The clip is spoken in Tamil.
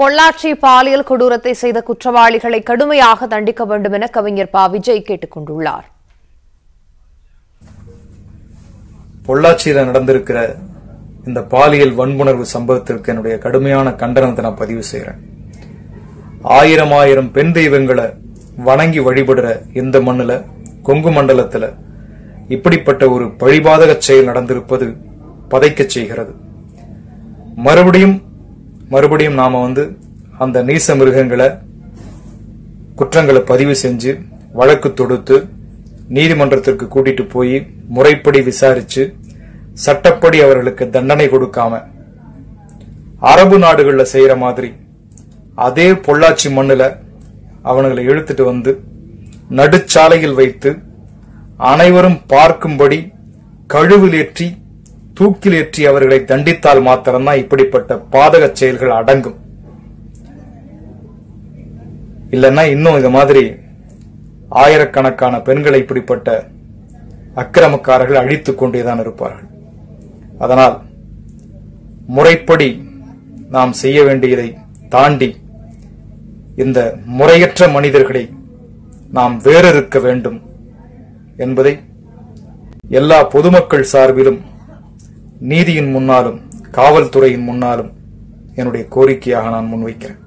பொள்ளாச்சி பாலியல் கொடூரத்தை செய்த குற்றவாளிகளை கடுமையாக தண்டிக்க வேண்டும் என கவிஞர் பா. விஜய் கேட்டுக் கொண்டுள்ளார். பொள்ளாச்சியில நடந்திருக்கிற இந்த பாலியல் வன்புணர்வு சம்பவத்திற்கு என்னுடைய கடுமையான கண்டனத்தை நான் பதிவு செய்யறேன் ஆயிரம் ஆயிரம் பெண் தெய்வங்களை வணங்கி வழிபடுற இந்த மண்ணுல கொங்கு மண்டலத்துல இப்படிப்பட்ட ஒரு பழிபாதக செயல் நடந்திருப்பது பதைக்கச் செய்கிறது. மறுபடியும் மறுபடியும் நாம வந்து அந்த நீச மிருகங்களை குற்றங்களை பதிவு செஞ்சு வழக்கு தொடுத்து நீதிமன்றத்திற்கு கூட்டிட்டு போய் முறைப்படி விசாரிச்சு சட்டப்படி அவர்களுக்கு தண்டனை கொடுக்காம அரபு நாடுகளில் செய்யற மாதிரி அதே பொள்ளாச்சி மண்ணுல அவனுங்களை இழுத்துட்டு வந்து நடுச்சாலையில் வைத்து அனைவரும் பார்க்கும்படி கழுவிலேற்றி தூக்கிலேற்றி அவர்களை தண்டித்தால் மாத்திரம்தான் இப்படிப்பட்ட பாதக செயல்கள் அடங்கும். இல்லைன்னா இன்னும் இது மாதிரி ஆயிரக்கணக்கான பெண்களை இப்படிப்பட்ட அக்கிரமக்காரர்கள் அழித்துக் கொண்டேதான் இருப்பார்கள். அதனால் முறைப்படி நாம் செய்ய வேண்டியதை தாண்டி இந்த முறையற்ற மனிதர்களை நாம் வேறறுக்க வேண்டும் என்பதை எல்லா பொதுமக்கள் சார்பிலும் நீதியின் முன்னாலும் காவல்துறையின் முன்னாலும் என்னுடைய கோரிக்கையாக நான் முன்வைக்கிறேன்.